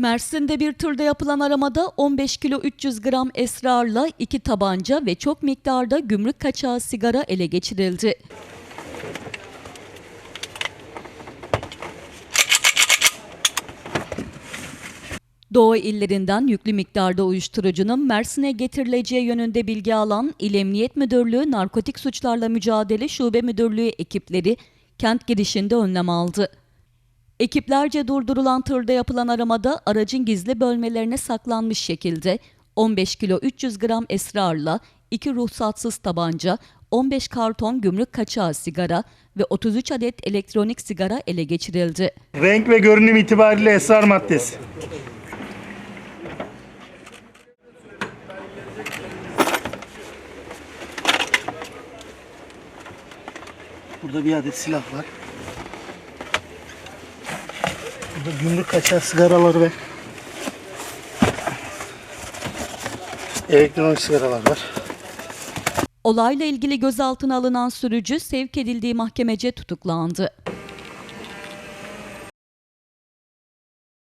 Mersin'de bir tırda yapılan aramada 15 kilo 300 gram esrarla iki tabanca ve çok miktarda gümrük kaçağı sigara ele geçirildi. Doğu illerinden yüklü miktarda uyuşturucunun Mersin'e getirileceği yönünde bilgi alan İl Emniyet Müdürlüğü Narkotik Suçlarla Mücadele Şube Müdürlüğü ekipleri kent girişinde önlem aldı. Ekiplerce durdurulan tırda yapılan aramada aracın gizli bölmelerine saklanmış şekilde 15 kilo 300 gram esrarla 2 ruhsatsız tabanca, 15 karton gümrük kaçağı sigara ve 33 adet elektronik sigara ele geçirildi. Renk ve görünüm itibariyle esrar maddesi. Burada bir adet silah var. Burada gümrük kaçağı sigaraları ve elektronik sigaralar var. Olayla ilgili gözaltına alınan sürücü sevk edildiği mahkemece tutuklandı.